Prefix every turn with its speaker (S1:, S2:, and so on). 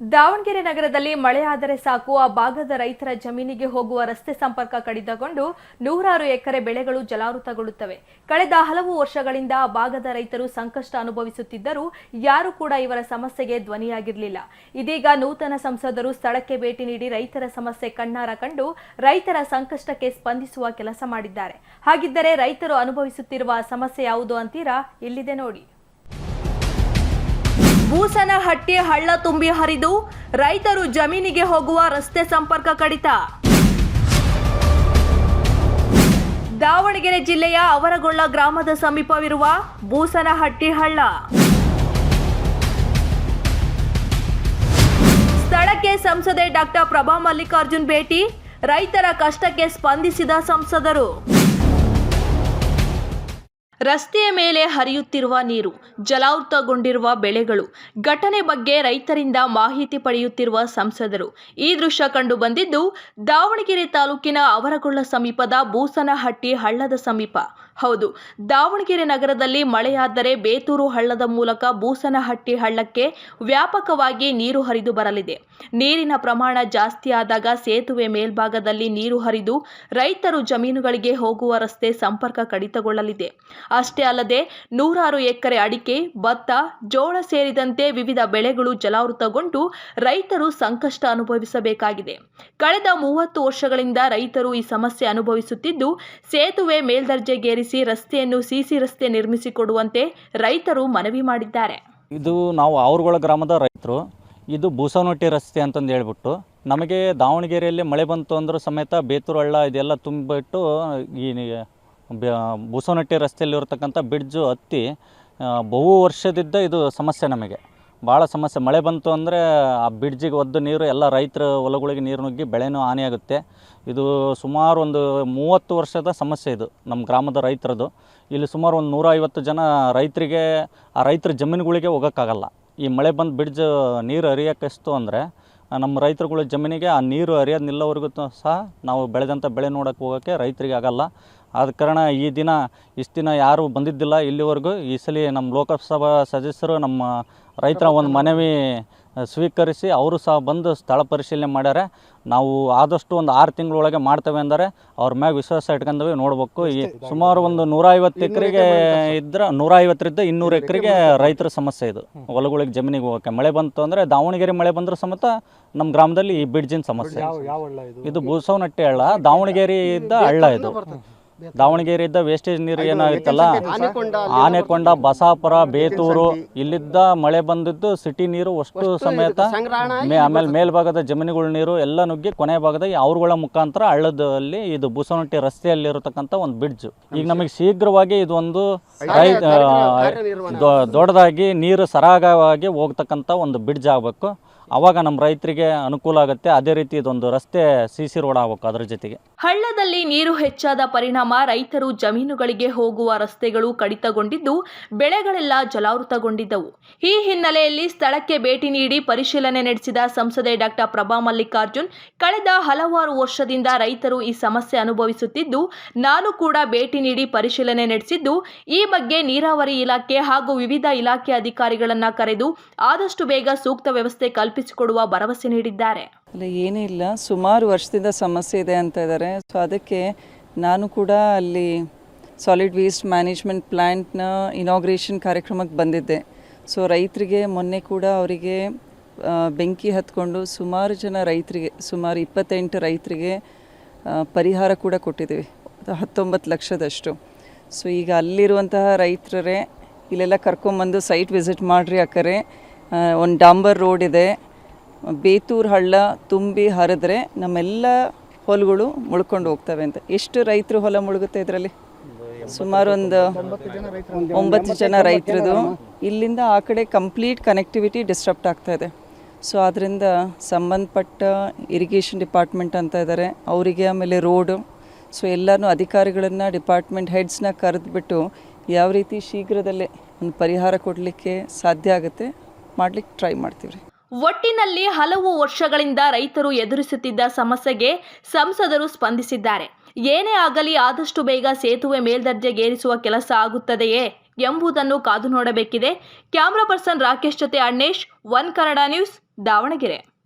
S1: ದಾವಣಗೆರೆ ನಗರದಲ್ಲಿ ಮಳೆಯಾದರೆ ಸಾಕು, ಆ ಭಾಗದ ರೈತರ ಜಮೀನಿಗೆ ಹೋಗುವ ರಸ್ತೆ ಸಂಪರ್ಕ ಕಡಿತಗೊಂಡು ನೂರಾರು ಎಕರೆ ಬೆಳೆಗಳು ಜಲಾವೃತಗೊಳ್ಳುತ್ತವೆ. ಕಳೆದ ಹಲವು ವರ್ಷಗಳಿಂದ ಆ ಭಾಗದ ರೈತರು ಸಂಕಷ್ಟ ಅನುಭವಿಸುತ್ತಿದ್ದರೂ ಯಾರೂ ಕೂಡ ಇವರ ಸಮಸ್ಯೆಗೆ ಧ್ವನಿಯಾಗಿರಲಿಲ್ಲ. ಇದೀಗ ನೂತನ ಸಂಸದರು ಸ್ಥಳಕ್ಕೆ ಭೇಟಿ ನೀಡಿ ರೈತರ ಸಮಸ್ಯೆ ಕಣ್ಣಾರ ಕಂಡು ರೈತರ ಸಂಕಷ್ಟಕ್ಕೆ ಸ್ಪಂದಿಸುವ ಕೆಲಸ ಮಾಡಿದ್ದಾರೆ. ಹಾಗಿದ್ದರೆ ರೈತರು ಅನುಭವಿಸುತ್ತಿರುವ ಸಮಸ್ಯೆ ಯಾವುದು ಅಂತೀರಾ? ಇಲ್ಲಿದೆ ನೋಡಿ. ಬೂಸನಹಟ್ಟಿ ಹಳ್ಳ ತುಂಬಿ ಹರಿದು ರೈತರು ಜಮೀನಿಗೆ ಹೋಗುವ ರಸ್ತೆ ಸಂಪರ್ಕ ಕಡಿತ. ದಾವಣಗೆರೆ ಜಿಲ್ಲೆಯ ಅವರಗೊಳ್ಳ ಗ್ರಾಮದ ಸಮೀಪವಿರುವ ಬೂಸನಹಟ್ಟಿ ಹಳ್ಳ. ಸ್ಥಳಕ್ಕೆ ಸಂಸದೆ ಡಾಕ್ಟರ್ ಪ್ರಭಾ ಮಲ್ಲಿಕಾರ್ಜುನ್ ಭೇಟಿ, ರೈತರ ಕಷ್ಟಕ್ಕೆ ಸ್ಪಂದಿಸಿದ ಸಂಸದರು. ರಸ್ತೆಯ ಮೇಲೆ ಹರಿಯುತ್ತಿರುವ ನೀರು, ಜಲಾವೃತಗೊಂಡಿರುವ ಬೆಳೆಗಳು, ಘಟನೆ ಬಗ್ಗೆ ರೈತರಿಂದ ಮಾಹಿತಿ ಪಡೆಯುತ್ತಿರುವ ಸಂಸದರು. ಈ ದೃಶ್ಯ ಕಂಡು ಬಂದಿದ್ದು, ದಾವಣಗೆರೆ ತಾಲೂಕಿನ ಅವರಗೊಳ್ಳ ಸಮೀಪದ ಬೂಸನಹಟ್ಟಿ ಹಳ್ಳದ ಸಮೀಪ. ಹೌದು. ದಾವಣಗೆರೆ ನಗರದಲ್ಲಿ ಮಳೆಯಾದರೆ ಬೇತೂರು ಹಳ್ಳದ ಮೂಲಕ ಬೂಸನಹಟ್ಟಿ ಹಳ್ಳಕ್ಕೆ ವ್ಯಾಪಕವಾಗಿ ನೀರು ಹರಿದು ಬರಲಿದೆ. ನೀರಿನ ಪ್ರಮಾಣ ಜಾಸ್ತಿ ಆದಾಗ ಸೇತುವೆ ಮೇಲ್ಭಾಗದಲ್ಲಿ ನೀರು ಹರಿದು ರೈತರು ಜಮೀನುಗಳಿಗೆ ಹೋಗುವ ರಸ್ತೆ ಸಂಪರ್ಕ ಕಡಿತಗೊಳ್ಳಲಿದೆ. ಅಷ್ಟೇ ಅಲ್ಲದೆ ನೂರಾರು ಎಕರೆ ಅಡಿಕೆ, ಭತ್ತ, ಜೋಳ ಸೇರಿದಂತೆ ವಿವಿಧ ಬೆಳೆಗಳು ಜಲಾವೃತಗೊಂಡು ರೈತರು ಸಂಕಷ್ಟ ಅನುಭವಿಸಬೇಕಾಗಿದೆ. ಕಳೆದ ಮೂವತ್ತು ವರ್ಷಗಳಿಂದ ರೈತರು ಈ ಸಮಸ್ಯೆ ಅನುಭವಿಸುತ್ತಿದ್ದು, ಸೇತುವೆ ಮೇಲ್ದರ್ಜೆಗೇರಿಸಿ ರಸ್ತೆಯನ್ನು ಸಿಸಿ ರಸ್ತೆ ನಿರ್ಮಿಸಿಕೊಡುವಂತೆ ರೈತರು ಮನವಿ ಮಾಡಿದ್ದಾರೆ.
S2: ಇದು ನಾವು ಆವರಗೊಳ ಗ್ರಾಮದ ರೈತರು. ಇದು ಬೂಸವನಟ್ಟಿ ರಸ್ತೆ ಅಂತಂದು ಹೇಳ್ಬಿಟ್ಟು, ನಮಗೆ ದಾವಣಗೆರೆಯಲ್ಲಿ ಮಳೆ ಬಂತು ಅಂದರೂ ಸಮೇತ ಬೇತೂರು ಹಳ್ಳ ಇದೆಲ್ಲ ತುಂಬಿಬಿಟ್ಟು ಈ ಬೂಸನೊಟ್ಟಿ ರಸ್ತೆಯಲ್ಲಿರ್ತಕ್ಕಂಥ ಬ್ರಿಡ್ಜು ಹತ್ತಿ ಬಹು ವರ್ಷದಿಂದ ಇದು ಸಮಸ್ಯೆ ನಮಗೆ. ಭಾಳ ಸಮಸ್ಯೆ. ಮಳೆ ಬಂತು ಅಂದರೆ ಆ ಬ್ರಿಡ್ಜಿಗೆ ಒದ್ದು ನೀರು, ಎಲ್ಲ ರೈತರ ಹೊಲಗಳಿಗೆ ನೀರು ನುಗ್ಗಿ ಬೆಳೆನೂ ಹಾನಿಯಾಗುತ್ತೆ ಇದು ಸುಮಾರು ಒಂದು ಮೂವತ್ತು ವರ್ಷದ ಸಮಸ್ಯೆ ಇದು ನಮ್ಮ ಗ್ರಾಮದ ರೈತರದು. ಇಲ್ಲಿ ಸುಮಾರು ಒಂದು ನೂರ ಐವತ್ತು ಜನ ರೈತರಿಗೆ, ಆ ರೈತರ ಜಮೀನುಗಳಿಗೆ ಹೋಗೋಕ್ಕಾಗಲ್ಲ. ಈ ಮಳೆ ಬಂದು ಬ್ರಿಡ್ಜ್ ನೀರು ಹರಿಯೋಕ್ಕೆಷ್ಟು ಅಂದರೆ, ನಮ್ಮ ರೈತರುಗಳ ಜಮೀನಿಗೆ ಆ ನೀರು ಹರಿಯೋದು ನಿಲ್ಲೋವರೆಗೂ ಸಹ ನಾವು ಬೆಳೆದಂಥ ಬೆಳೆ ನೋಡೋಕ್ಕೆ ಹೋಗೋಕ್ಕೆ ರೈತರಿಗೆ ಆಗಲ್ಲ. ಆದ ಕಾರಣ ಈ ದಿನ, ಇಷ್ಟು ದಿನ ಯಾರೂ ಬಂದಿದ್ದಿಲ್ಲ ಇಲ್ಲಿವರೆಗೂ. ಈ ಸಲ ನಮ್ಮ ಲೋಕಸಭಾ ಸದಸ್ಯರು ನಮ್ಮ ರೈತರ ಒಂದು ಮನವಿ ಸ್ವೀಕರಿಸಿ ಅವರು ಸಹ ಬಂದು ಸ್ಥಳ ಪರಿಶೀಲನೆ ಮಾಡ್ಯಾರೆ. ನಾವು ಆದಷ್ಟು ಒಂದು ಆರು ತಿಂಗಳೊಳಗೆ ಮಾಡ್ತೇವೆ ಅಂದರೆ ಅವ್ರ ಮ್ಯಾಗ ವಿಶ್ವಾಸ ಇಟ್ಕೊಂಡವಿ ನೋಡ್ಬೇಕು. ಈ ಸುಮಾರು ಒಂದು ನೂರ ಐವತ್ತು ಎಕರೆಗೆ ಇದ್ರೆ ನೂರ ಐವತ್ತರಿಂದ ಇನ್ನೂರು ಎಕರೆಗೆ ರೈತರ ಸಮಸ್ಯೆ ಇದು. ಹೊಲಗಳಿಗೆ ಜಮೀನಿಗೆ ಹೋಗೋಕೆ ಮಳೆ ಬಂತು ಅಂದರೆ ದಾವಣಗೆರೆ ಮಳೆ ಬಂದರೂ ಸಮೇತ ನಮ್ಮ ಗ್ರಾಮದಲ್ಲಿ ಈ ಬಿಡ್ಜಿನ ಸಮಸ್ಯೆ
S3: ಇದು
S2: ಇದು. ಬೂಸವನಟ್ಟಿ ಹಳ್ಳ ದಾವಣಗೆರೆ ಇದ್ದ ಹಳ್ಳ. ಇದು. ದಾವಣಗೆರೆ ಇದ್ದ ವೇಸ್ಟೇಜ್ ನೀರು ಏನಾಗಿತ್ತಲ್ಲ? ಆನೆಕೊಂಡ ಬಸಾಪುರ ಬೇತೂರು ಇಲ್ಲಿದ್ದ ಮಳೆ ಬಂದಿದ್ದು ಸಿಟಿ ನೀರು ಅಷ್ಟು ಸಮೇತ ಮೇ ಆಮೇಲೆ ಮೇಲ್ಭಾಗದ ಜಮೀನುಗಳ ನೀರು ಎಲ್ಲ ನುಗ್ಗಿ ಕೊನೆ ಭಾಗದ ಅವ್ರಗಳ ಮುಖಾಂತರ ಹಳ್ಳದಲ್ಲಿ ಇದು ಬುಸನಟ್ಟಿ ರಸ್ತೆಯಲ್ಲಿ ಇರತಕ್ಕಂತ ಒಂದು ಬ್ರಿಡ್ಜ್ ಈಗ ನಮಗೆ ಶೀಘ್ರವಾಗಿ ಇದೊಂದು ದೊಡ್ಡದಾಗಿ ನೀರು ಸರಾಗವಾಗಿ ಹೋಗ್ತಕ್ಕಂಥ ಒಂದು ಬ್ರಿಡ್ಜ್ ಆಗಬೇಕು. ಆವಾಗ ನಮ್ಮ ರೈತರಿಗೆ ಅನುಕೂಲ ಆಗುತ್ತೆ. ಅದೇ ರೀತಿ ಇದೊಂದು ರಸ್ತೆ ಸಿ ರೋಡ್ ಆಗಬೇಕು ಅದರ ಜೊತೆಗೆ.
S1: ಹಳ್ಳದಲ್ಲಿ ನೀರು ಹೆಚ್ಚಾದ ಪರಿಣಾಮ ರೈತರು ಜಮೀನುಗಳಿಗೆ ಹೋಗುವ ರಸ್ತೆಗಳು ಕಡಿತಗೊಂಡಿದ್ದು ಬೆಳೆಗಳೆಲ್ಲ ಜಲಾವೃತಗೊಂಡಿದ್ದವು. ಈ ಹಿನ್ನೆಲೆಯಲ್ಲಿ ಸ್ಥಳಕ್ಕೆ ಭೇಟಿ ನೀಡಿ ಪರಿಶೀಲನೆ ನಡೆಸಿದ ಸಂಸದೆ ಡಾಕ್ಟರ್ ಪ್ರಭಾ ಮಲ್ಲಿಕಾರ್ಜುನ್, ಕಳೆದ ಹಲವಾರು ವರ್ಷದಿಂದ ರೈತರು ಈ ಸಮಸ್ಯೆ ಅನುಭವಿಸುತ್ತಿದ್ದು, ನಾನು ಕೂಡ ಭೇಟಿ ನೀಡಿ ಪರಿಶೀಲನೆ ನಡೆಸಿದ್ದು, ಈ ಬಗ್ಗೆ ನೀರಾವರಿ ಇಲಾಖೆ ಹಾಗೂ ವಿವಿಧ ಇಲಾಖೆ ಅಧಿಕಾರಿಗಳನ್ನ ಕರೆದು ಆದಷ್ಟು ಬೇಗ ಸೂಕ್ತ ವ್ಯವಸ್ಥೆ ಕಲ್ಪಿಸಿಕೊಡುವ ಭರವಸೆ ನೀಡಿದ್ದಾರೆ.
S4: ಏನೂ ಇಲ್ಲ, ಸುಮಾರು ವರ್ಷದಿಂದ ಸಮಸ್ಯೆ ಇದೆ ಅಂತ ಇದ್ದಾರೆ ಸೊ ಅದಕ್ಕೆ ನಾನು ಕೂಡ ಅಲ್ಲಿ ಸಾಲಿಡ್ ವೇಸ್ಟ್ ಮ್ಯಾನೇಜ್ಮೆಂಟ್ ಪ್ಲ್ಯಾಂಟ್ನ ಇನಾಗ್ರೇಷನ್ ಕಾರ್ಯಕ್ರಮಕ್ಕೆ ಬಂದಿದ್ದೆ. ಸೊ ರೈತರಿಗೆ ಮೊನ್ನೆ ಕೂಡ ಅವರಿಗೆ ಬೆಂಕಿ ಹತ್ಕೊಂಡು ಸುಮಾರು ಜನ ರೈತರಿಗೆ, ಸುಮಾರು ಇಪ್ಪತ್ತೆಂಟು ರೈತರಿಗೆ ಪರಿಹಾರ ಕೂಡ ಕೊಟ್ಟಿದ್ದೀವಿ. ಹತ್ತೊಂಬತ್ತು ಲಕ್ಷದಷ್ಟು. ಸೊ ಈಗ ಅಲ್ಲಿರುವಂತಹ ರೈತರೇ, ಇಲ್ಲೆಲ್ಲ ಕರ್ಕೊಂಬಂದು ಸೈಟ್ ವಿಸಿಟ್ ಮಾಡಿರಿ ಅಕ್ಕರೆ. ಒಂದು ಡಾಂಬರ್ ರೋಡ್ ಇದೆ. ಬೇತೂರು ಹಳ್ಳ ತುಂಬಿ ಹರಿದ್ರೆ ನಮ್ಮೆಲ್ಲ ಹೊಲಗಳು ಮುಳ್ಕೊಂಡು ಹೋಗ್ತವೆ ಅಂತ. ಎಷ್ಟು ರೈತರು ಹೊಲ ಮುಳುಗುತ್ತೆ ಇದರಲ್ಲಿ? ಸುಮಾರು ಒಂದು ಒಂಬತ್ತು ಜನ ರೈತರದು. ಇಲ್ಲಿಂದ ಆ ಕಡೆ ಕಂಪ್ಲೀಟ್ ಕನೆಕ್ಟಿವಿಟಿ ಡಿಸ್ಟರ್ಬ್ಟ್ ಆಗ್ತಾ ಇದೆ. ಸೊ ಆದ್ದರಿಂದ ಸಂಬಂಧಪಟ್ಟ ಇರಿಗೇಷನ್ ಡಿಪಾರ್ಟ್ಮೆಂಟ್ ಅಂತ ಇದ್ದಾರೆ ಅವರಿಗೆ ಆಮೇಲೆ ರೋಡು. ಸೊ ಎಲ್ಲನೂ ಅಧಿಕಾರಿಗಳನ್ನು, ಡಿಪಾರ್ಟ್ಮೆಂಟ್ ಹೆಡ್ಸ್ನ ಕರೆದುಬಿಟ್ಟು ಯಾವ ರೀತಿ ಶೀಘ್ರದಲ್ಲೇ ಒಂದು ಪರಿಹಾರ ಕೊಡಲಿಕ್ಕೆ ಸಾಧ್ಯ ಆಗುತ್ತೆ, ಮಾಡ್ಲಿಕ್ಕೆ ಟ್ರೈ ಮಾಡ್ತೀವಿ ರೀ
S1: ಒಟ್ಟಿನಲ್ಲಿ ಹಲವು ವರ್ಷಗಳಿಂದ ರೈತರು ಎದುರಿಸುತ್ತಿದ್ದ ಸಮಸ್ಯೆಗೆ ಸಂಸದರು ಸ್ಪಂದಿಸಿದ್ದಾರೆ. ಏನೇ ಆಗಲಿ ಆದಷ್ಟು ಬೇಗ ಸೇತುವೆ ಮೇಲ್ದರ್ಜೆಗೇರಿಸುವ ಕೆಲಸ ಆಗುತ್ತದೆಯೇ ಎಂಬುದನ್ನು ಕಾದು ನೋಡಬೇಕಿದೆ. ಕ್ಯಾಮ್ರಾ ಪರ್ಸನ್ ರಾಕೇಶ್ ಜೊತೆ ಅಣ್ಣೇಶ್, ಒನ್ ಕನ್ನಡ ನ್ಯೂಸ್, ದಾವಣಗೆರೆ.